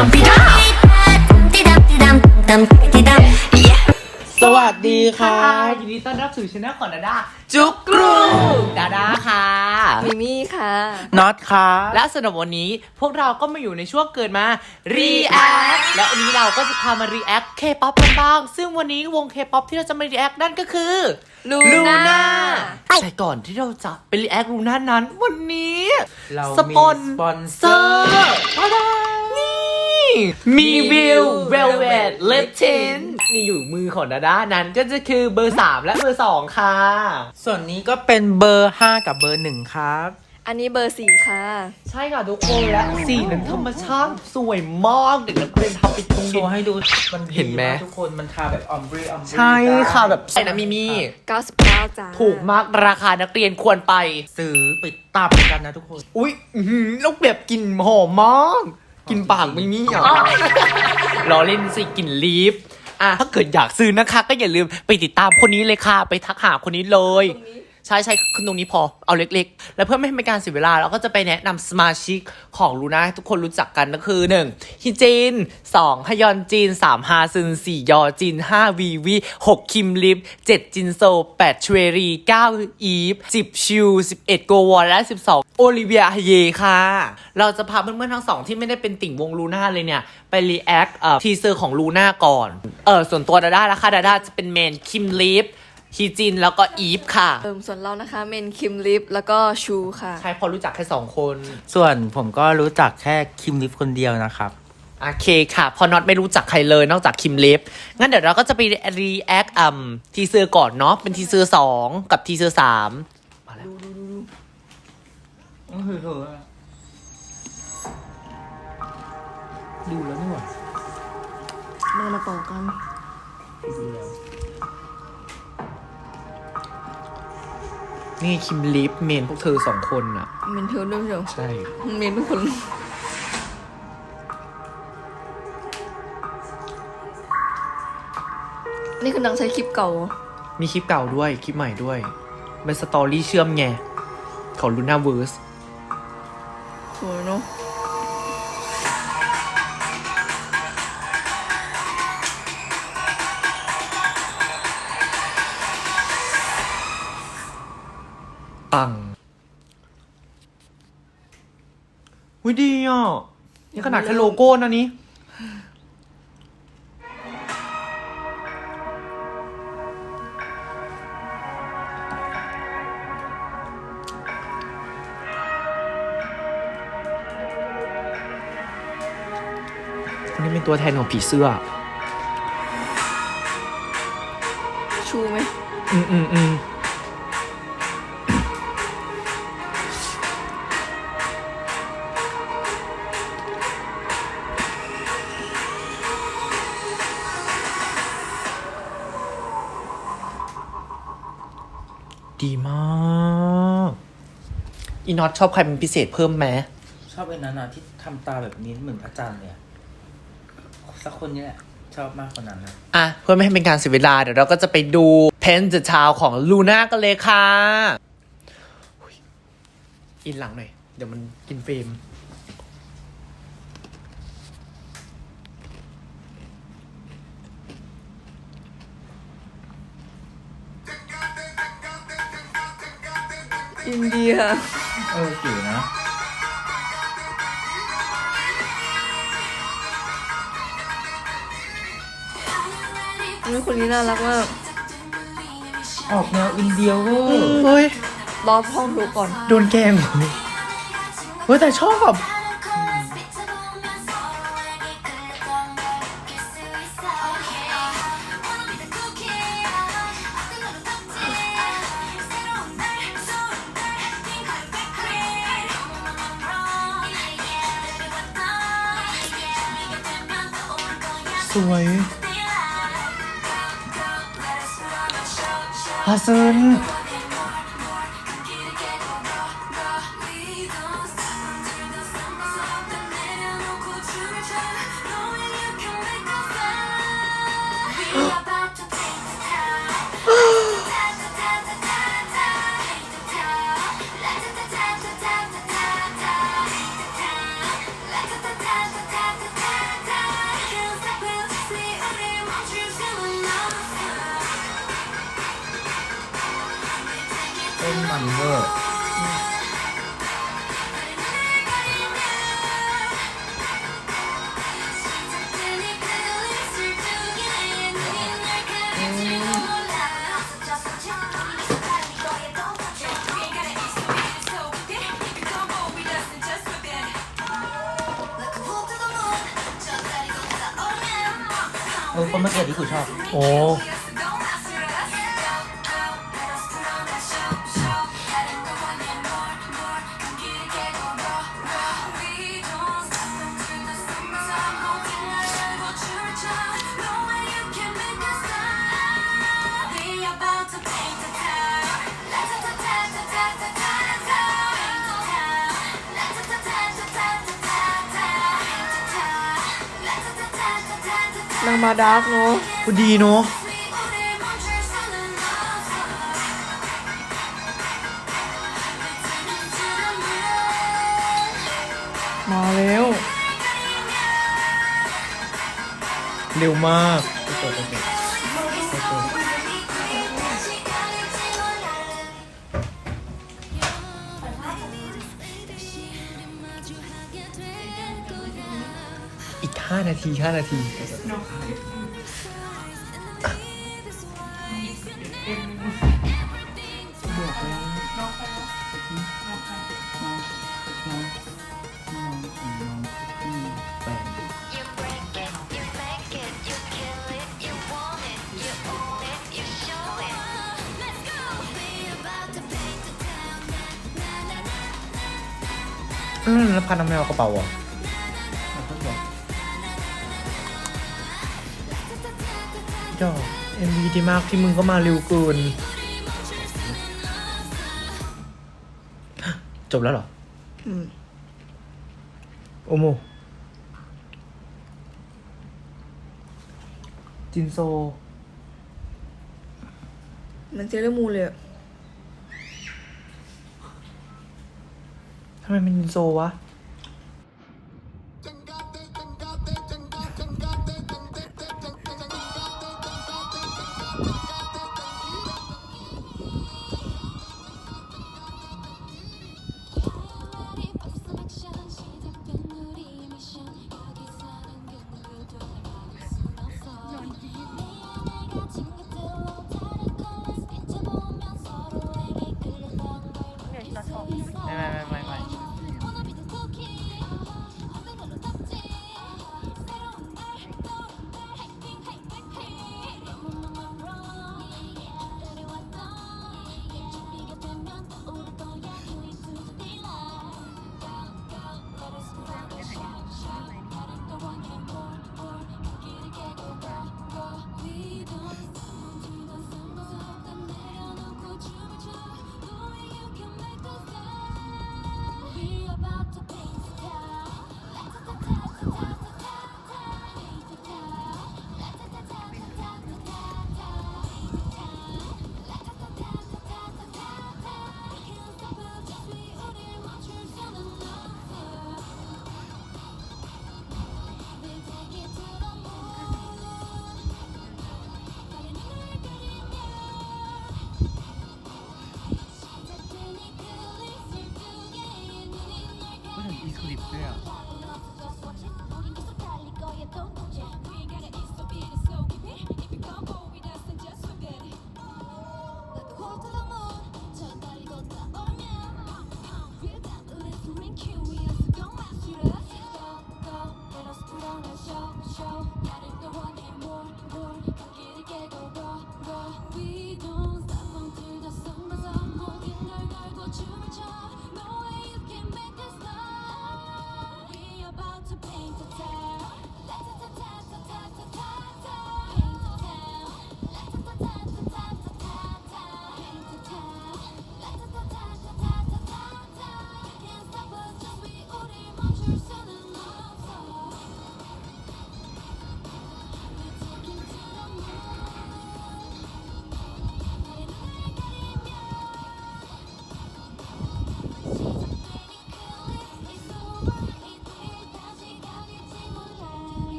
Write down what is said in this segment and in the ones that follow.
Pump it up. Dum dum dum. Yeah. สวัสดีค่ะ ยินดีต้อนรับสู่ช anel ของดาดาจุกกรูดาดาค่ะมิมี่ค่ะน็อตค่ะ และสำหรับวันนี้พวกเราก็มาอยู่ในช่วงเกิดมา React และวันนี้เราก็จะพามา React K-pop กันบ้าง ซึ่งวันนี้วง K-pop ที่เราจะมา React นั่นก็คือ Luna แต่ก่อนที่เราจะไป React Luna นั้น วันนี้ เราสปอนมีสปอนเซเซออร์ร์ตาดานี่ มีวิว Velvet Lip Tint นี่อยู่มือของดาดานั้นก็จะคือเบอร์ 3 และเบอร์ 2 ค่ะ ส่วนนี้ก็เป็นเบอร์ 5 กับเบอร์ 1 ครับ อันนี้เบอร์สี่ค่ะ ใช่ค่ะทุกคนและสีนั้นธรรมชาติสวยมากเด็กนักเรียนทำไปตรงโชนี้ ว์ให้ดูมันเห็นไหมดีากทุกคนมันทาแบบออมบรีออมบรีใช่ค่ะแบบใส่นะมิมี่ 99จ้าถูกมากราคานักเรียนควรไป ซื้อไปตับกันนะทุกคน อุ๊ย อื้อหือแล้วแบบกลิ่นหอมมาก กลิ่นปากมิมี่อะรอเล่นสิกลิ่นลีฟอะถ้าเกิดอยากซื้อนะคะ ก็อย่าลืมไปติดตามคนนี้เลยค่ะ ไปทักหาคนนี้เลย ใช่ใช่ขึ้นตรงนี้พอเอาเล็กๆ แล้วเพื่อไม่ให้เป็นการเสียเวลาเราก็จะไปแนะนำสมาชิกของลูน่าให้ทุกคนรู้จักกันก็คือ 1. ฮิจิน 2. ฮยอนจิน 3. ฮาซึน 4. ยอจิน 5. วีวี 6. คิมลิฟ 7. จินโซ 8. ชเวรี 9. อีฟ 10. ชิว 11. โกวอนและ 12. โอลิเวียฮเยค่ะ เราจะพาเพื่อนๆทั้งสองที่ไม่ได้เป็นติ่งวงลูน่าเลยเนี่ย ไปรีแอคเออทีเซอร์ของลูน่าก่อน เออส่วนตัวดาด้าละค่ะดาด้าจะเป็นเมนคิมลิฟ ฮีจินแล้วก็อีฟค่ะเติมส่วนเรานะคะ เมนคิมลิฟแล้วก็ชูค่ะ ใช่พอรู้จักแค่สองคนส่วนผมก็รู้จักแค่คิมลิฟคนเดียวนะครับ โอเคค่ะ พอน็อตไม่รู้จักใครเลยนอกจากคิมเลฟงั้นเดี๋ยวเราก็จะไปรีแอคอืมทีเซอร์ก่อนเนาะเป็นทีเซอร์สองกับทีเซอร์สามมาแล้วดูแล้วนี่หว่ามันมาต่อกันดูแล้ว นี่คิมเลฟเมนพวกเธอสองคนอะเมนเทลด้วยเชียวใช่ เมนทุกคนนี่คือนางใช้คลิปเก่าเหรอมีคลิปเก่าด้วย คลิปใหม่ด้วยเป็นสตอรี่เชื่อมไง ของลูน่าเวิร์สส ปังวิดีอะนี่ขนาดแค่โลโก้นะนี้ คนนี้เป็นตัวแทนของผีเสื้อ ชูไหม อืมอืมอืม ดีมาก อีน็อตชอบใครเป็นพิเศษเพิ่มไหมชอบไอ้นั้นอะที่ทำตาแบบนี้เหมือนพระจันทร์เลยอะสักคนนี้แหละชอบมากกว่านั้นนะอะ เพื่อไม่ให้เป็นการเสียเวลา เดี๋ยวเราก็จะไปดู Pen the Town ของลูน่ากันเลยค่ะอุ๊ยอินหลังหน่อย เดี๋ยวมันกินเฟรม อินเดีย เออเก๋นะนี่คนนี้น่ารักมากออกแนวอินเดียเวอร์เฮ้ยรอห้องดูก่อน โดนแกล้งเฮ้ยแต่ชอบ สวยฮาซึน ดีเวอร์เออคนเมื่อกี้ที่กูชอบ โอ้างมาดาร์กเนาะก็ดีเนาะมาแล้ว เร็วมาก 5 นาที5นาที อืมแล้วพาน้ำแมวกระเป๋าเหรอะ เอ็มวีดีมากที่มึงก็มาเร็วเกินจบแล้วเหรอ อืม โอโม จินโซ มันเซเลอร์มูนเลยอะทำไมมันจินโซวะ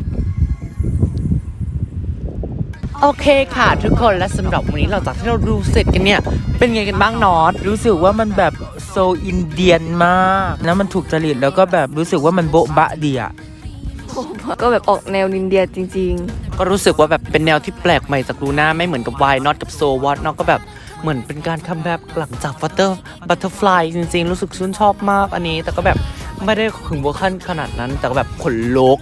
บ โอเคค่ะทุกคนและสำหรับวันนี้เราจากที่เราดูเสร็จกันเนี่ย เป็นไงกันบ้างนอตรู้สึกว่ามันแบบโซอินเดียนมากแล้วมันถูกจริตแล้วก็แบบรู้สึกว่ามันโบ๊ะบะดีอะ ก็แบบออกแนวนินเดียจริง ก็รู้สึกว่าแบบเป็นแนวที่แปลกใหม่จากลูน่าไม่เหมือนกับวายนอตกับโซวอตนอตก็แบบเหมือนเป็นการคัมแบ็กหลังจากบัตเตอร์บัตเตอร์ฟลายจริงๆ รู้สึกชื่นชอบมากอันนี้ แต่ก็แบบไม่ได้ถึงเวอร์ชันขนาดนั้น แต่ก็แบบขนลุก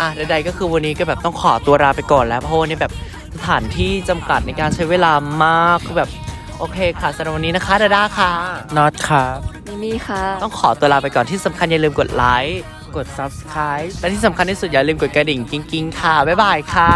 อะใดๆก็คือวันนี้ก็แบบต้องขอตัวลาไปก่อนแล้วเพราะวันนี้แบบสถานที่จำกัดในการใช้เวลามากคือแบบโอเคค่ะสำหรับวันนี้นะคะดาด้าค่ะน็อตครับๆมิมี่ค่ะ ต้องขอตัวลาไปก่อนที่สำคัญอย่าลืมกดไลค์กด subscribe และที่สำคัญที่สุดอย่าลืมกดกระดิ่งกิ้งๆค่ะบ๊ายบายค่ะ